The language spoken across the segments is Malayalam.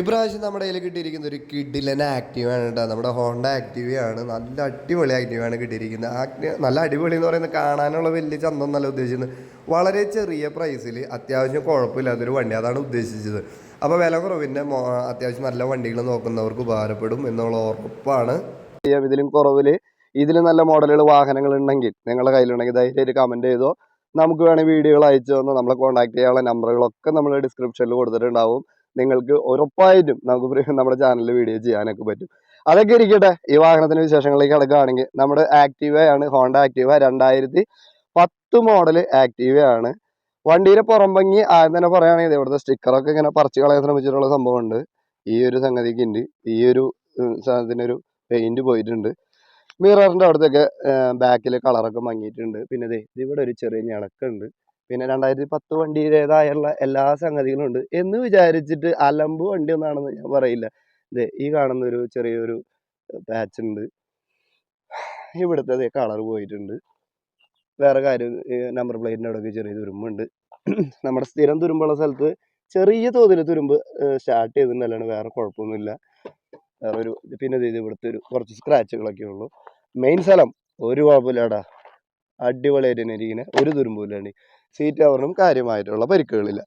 ഇപ്രാവശ്യം നമ്മുടെ കയ്യിൽ കിട്ടിയിരിക്കുന്ന ഒരു കിഡിലൻ ആക്റ്റീവാണ് കേട്ടോ. നമ്മുടെ ഹോണ്ട ആക്റ്റീവയാണ് നല്ല അടിപൊളി ആക്റ്റീവാണ് കിട്ടിയിരിക്കുന്നത്. ആക്ടി നല്ല അടിപൊളി എന്ന് പറയുന്നത് കാണാനുള്ള വലിയ ചന്തം എന്നല്ല ഉദ്ദേശിക്കുന്നത് വളരെ ചെറിയ പ്രൈസിൽ അത്യാവശ്യം കുഴപ്പമില്ലാത്തൊരു വണ്ടി അതാണ് ഉദ്ദേശിച്ചത്. അപ്പോൾ വില കുറവിന്റെ അത്യാവശ്യം നല്ല വണ്ടികൾ നോക്കുന്നവർക്ക് ഉപകാരപ്പെടും എന്നുള്ള ഉറപ്പാണ്. ഇതിലും കുറവിൽ ഇതിൽ നല്ല മോഡലുകൾ വാഹനങ്ങൾ ഉണ്ടെങ്കിൽ നിങ്ങളുടെ കയ്യിലുണ്ടെങ്കിൽ ധൈര്യമായിട്ട് കമന്റ് ചെയ്തോ. നമുക്ക് വേണമെങ്കിൽ വീഡിയോകൾ അയച്ചു തന്നോ. നമ്മളെ കോൺടാക്ട് ചെയ്യാനുള്ള നമ്പറുകളൊക്കെ നമ്മൾ ഡിസ്ക്രിപ്ഷനിൽ കൊടുത്തിട്ടുണ്ടാവും. നിങ്ങൾക്ക് ഉറപ്പായിട്ടും നമുക്ക് നമ്മുടെ ചാനലിൽ വീഡിയോ ചെയ്യാനൊക്കെ പറ്റും. അതൊക്കെ ഇരിക്കട്ടെ. ഈ വാഹനത്തിന്റെ വിശേഷങ്ങളിലേക്ക് കിടക്കുകയാണെങ്കിൽ നമ്മുടെ ആക്റ്റീവ ആണ് ഹോണ്ട ആക്റ്റീവ രണ്ടായിരത്തി പത്ത് മോഡൽ ആക്റ്റീവ ആണ്. വണ്ടിയുടെ പുറംഭംഗി ആദ്യം തന്നെ പറയുകയാണെങ്കിൽ ഇവിടുത്തെ സ്റ്റിക്കറൊക്കെ ഇങ്ങനെ പറിച്ച് കളയാൻ ശ്രമിച്ചിട്ടുള്ള സംഭവമുണ്ട്. ഈ ഒരു സംഗതിക്ക് ഉണ്ട് ഈ ഒരു സാധനത്തിനൊരു പെയിന്റ് പോയിട്ടുണ്ട്. മിററിന്റെ അവിടത്തൊക്കെ ബാക്കിൽ കളറൊക്കെ മങ്ങിയിട്ടുണ്ട്. പിന്നെ ദേ ഇവിടെ ഒരു ചെറിയ ഞണക്കുണ്ട്. പിന്നെ രണ്ടായിരത്തി പത്ത് വണ്ടിയുടേതായുള്ള എല്ലാ സംഗതികളും ഉണ്ട് എന്ന് വിചാരിച്ചിട്ട് അലമ്പ് വണ്ടി ഒന്നാണെന്ന് ഞാൻ പറയില്ല. ദേ ഈ കാണുന്ന ഒരു ചെറിയൊരു പാച്ച് ഉണ്ട്. ഇവിടുത്തെ കളർ പോയിട്ടുണ്ട്. വേറെ കാര്യം നമ്പർ പ്ലേറ്റിന്റെ അവിടെയൊക്കെ ചെറിയ തുരുമ്പുണ്ട്. നമ്മുടെ സ്ഥിരം തുരുമ്പുള്ള സ്ഥലത്ത് ചെറിയ തോതിൽ തുരുമ്പ് സ്റ്റാർട്ട് ചെയ്തിട്ടുണ്ടല്ലാണ് വേറെ കുഴപ്പമൊന്നുമില്ല. വേറെ ഒരു പിന്നെ ഇത് ഇവിടുത്തെ ഒരു കുറച്ച് സ്ക്രാച്ചുകളൊക്കെ ഉള്ളൂ. മെയിൻ സ്ഥലം ഒരു കുഴപ്പമില്ലാടാ. അടിപൊളിയായിട്ട് തന്നെ ഇരിക്കുന്നത് ഒരു തുരുമ്പില്ലാണ്ട് സീറ്റ് കവറിനും കാര്യമായിട്ടുള്ള പരിക്കുകളില്ല.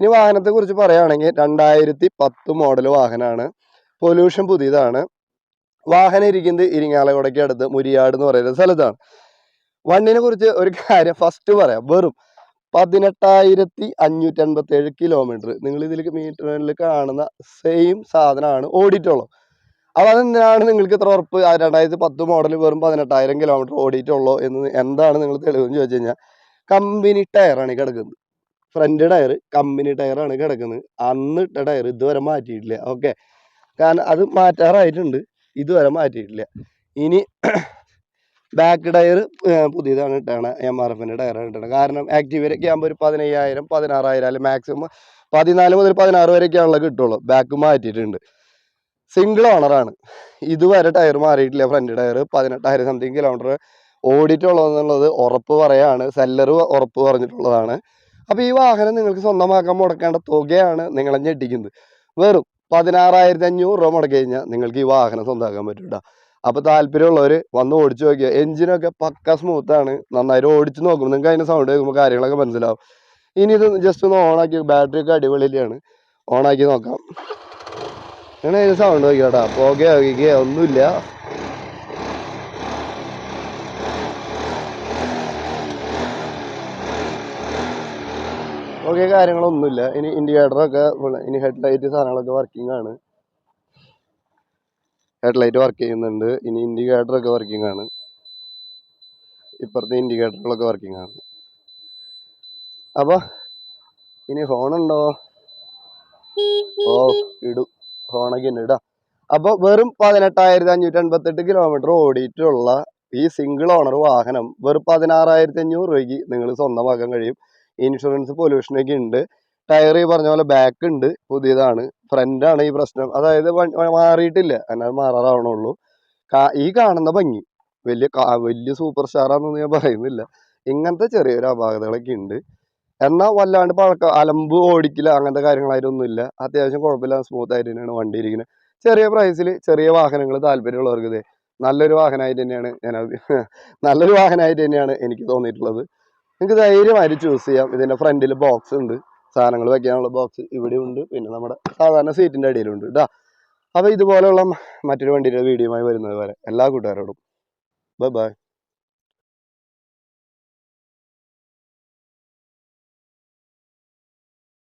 ഇനി വാഹനത്തെ കുറിച്ച് പറയുകയാണെങ്കിൽ രണ്ടായിരത്തി പത്ത് മോഡൽ വാഹനമാണ് പൊല്യൂഷൻ പുതിയതാണ്. വാഹനം ഇരിക്കുന്നത് ഇരിങ്ങാലക്കുടയ്ക്ക് അടുത്ത് മുരിയാട് എന്ന് പറയുന്ന സ്ഥലത്താണ്. വണ്ടിനെ കുറിച്ച് ഒരു കാര്യം ഫസ്റ്റ് പറയാം. വെറും പതിനെട്ടായിരത്തി അഞ്ഞൂറ്റി അൻപത്തി ഏഴ് കിലോമീറ്റർ നിങ്ങൾ ഇതിലേക്ക് മീറ്ററിൽ കാണുന്ന സെയിം സാധനമാണ് ഓടിയിട്ടുള്ളത്. അപ്പോൾ അതെന്തിനാണ് നിങ്ങൾക്ക് ഇത്ര ഉറപ്പ്? രണ്ടായിരത്തി പത്ത് മോഡൽ വെറും പതിനെട്ടായിരം കിലോമീറ്റർ ഓടിയിട്ടുള്ളൂ എന്ന് എന്താണ് നിങ്ങൾ തെളിവെന്ന് ചോദിച്ചു കഴിഞ്ഞാൽ കമ്പനി ടയറാണ് കിടക്കുന്നത്. ഫ്രണ്ട് ടയർ കമ്പനി ടയറാണ് കിടക്കുന്നത്. അന്ന് ഇട്ട ടയർ ഇതുവരെ മാറ്റിയിട്ടില്ല. ഓക്കെ. കാരണം അത് മാറ്റാറായിട്ടുണ്ട്. ഇതുവരെ മാറ്റിയിട്ടില്ല. ഇനി ബാക്ക് ടയർ പുതിയതാണ് ഇട്ടാണ് എം ആർ എഫിന്റെ ടയറാണ് ഇട്ടത് കാരണം ആക്റ്റീവരൊക്കെ ആകുമ്പോൾ ഒരു പതിനയ്യായിരം പതിനാറായിരം അല്ലെങ്കിൽ മാക്സിമം പതിനാല് മുതൽ പതിനാറ് വരെയൊക്കെയാണല്ലോ കിട്ടുള്ളൂ. ബാക്ക് മാറ്റിയിട്ടുണ്ട്. സിംഗിൾ ഓണറാണ് ഇതുവരെ ടയർ മാറിയിട്ടില്ല. ഫ്രണ്ട് ടയർ പതിനെട്ടായിരം സംതിങ് കിലോമീറ്റർ ഓടിയിട്ടുള്ളതെന്നുള്ളത് ഉറപ്പ് പറയാണ്. സെല്ലർ ഉറപ്പ് പറഞ്ഞിട്ടുള്ളതാണ്. അപ്പോൾ ഈ വാഹനം നിങ്ങൾക്ക് സ്വന്തമാക്കാൻ മുടക്കേണ്ട തുകയാണ് നിങ്ങൾ ഞെട്ടിക്കുന്നത്. വെറും പതിനാറായിരത്തി അഞ്ഞൂറ് രൂപ മുടക്കി കഴിഞ്ഞാൽ നിങ്ങൾക്ക് ഈ വാഹനം സ്വന്തമാക്കാൻ പറ്റൂട്ടോ. അപ്പോൾ താല്പര്യമുള്ളവർ വന്ന് ഓടിച്ചു നോക്കിയാൽ എഞ്ചിനൊക്കെ പക്ക സ്മൂത്താണ് നന്നായിട്ട് ഓടിച്ച് നോക്കും നിങ്ങൾക്ക് അതിന്റെ സൗണ്ട് കേൾക്കുമ്പോൾ കാര്യങ്ങളൊക്കെ മനസ്സിലാവും. ഇനി ഇത് ജസ്റ്റ് ഒന്ന് ഓണാക്കി ബാറ്ററി ഒക്കെ അടിപൊളിയാണ് ഓണാക്കി നോക്കാം. അങ്ങനെ അതിന് സൗണ്ട് നോക്കിയാട്ടാ പുകയോ ഒന്നുമില്ല. ഓക്കെ കാര്യങ്ങളൊന്നുമില്ല. ഇനി ഇൻഡിക്കേറ്ററൊക്കെ ഇനി ഹെഡ് ലൈറ്റ് സാധനങ്ങളൊക്കെ വർക്കിംഗ് ആണ്. ഹെഡ് ലൈറ്റ് വർക്ക് ചെയ്യുന്നുണ്ട്. ഇനി ഇൻഡിക്കേറ്ററൊക്കെ വർക്കിംഗ് ആണ്. ഇപ്പുറത്തെ ഇൻഡിക്കേറ്ററുകളൊക്കെ വർക്കിംഗ് ആണ്. അപ്പോൾ ഇനി ഹോൺ ഉണ്ടോ? ഓ ഇടും. ഹോണൊക്കെ ഉണ്ട് ഇടാ അപ്പോൾ വെറും പതിനെട്ടായിരത്തി അഞ്ഞൂറ്റി അൻപത്തെട്ട് കിലോമീറ്റർ ഓടിയിട്ടുള്ള ഈ സിംഗിൾ ഓണർ വാഹനം വെറും പതിനാറായിരത്തി അഞ്ഞൂറ് രൂപയ്ക്ക് നിങ്ങൾ സ്വന്തമാക്കാൻ കഴിയും. ഇൻഷുറൻസ് പൊല്യൂഷനൊക്കെ ഉണ്ട് ടയർ ഈ പറഞ്ഞ പോലെ ബാക്ക് ഉണ്ട് പുതിയതാണ്. ഫ്രണ്ടാണ് ഈ പ്രശ്നം. അതായത് മാറിയിട്ടില്ല. എന്നാൽ മാറാറാവണുള്ളൂ. ഈ കാണുന്ന ഭംഗി. വലിയ വലിയ സൂപ്പർ സ്റ്റാറാന്നൊന്നും ഞാൻ പറയുന്നില്ല. ഇങ്ങനത്തെ ചെറിയൊരു അപാകതകളൊക്കെ ഉണ്ട് എന്നാൽ വല്ലാണ്ട് പഴക്ക അലമ്പ് ഓടിക്കില്ല അങ്ങനത്തെ കാര്യങ്ങളായിട്ടൊന്നുമില്ല. അത്യാവശ്യം കുഴപ്പമില്ല സ്മൂത്ത് ആയിട്ട് തന്നെയാണ് വണ്ടി ഇരിക്കുന്നത് ചെറിയ പ്രൈസിൽ ചെറിയ വാഹനങ്ങൾ താല്പര്യമുള്ളവർക്ക് ഇത്. നല്ലൊരു വാഹനമായിട്ട് തന്നെയാണ് ഞാൻ നല്ലൊരു വാഹനമായിട്ട് തന്നെയാണ് എനിക്ക് തോന്നിയിട്ടുള്ളത്. നിങ്ങൾക്ക് ധൈര്യമായിട്ട് ചൂസ് ചെയ്യാം. ഇതിന്റെ ഫ്രണ്ടിൽ ബോക്സ് ഉണ്ട്. സാധനങ്ങൾ വെക്കാനുള്ള ബോക്സ് ഇവിടെ ഉണ്ട്. പിന്നെ നമ്മുടെ സാധാരണ സീറ്റിന്റെ അടിയിലുണ്ട് കേട്ടോ അപ്പോൾ ഇതുപോലെയുള്ള മറ്റൊരു വണ്ടിയുടെ വീഡിയോയുമായി വരുന്നത് വരെ എല്ലാ കൂട്ടുകാരോടും. Bye bye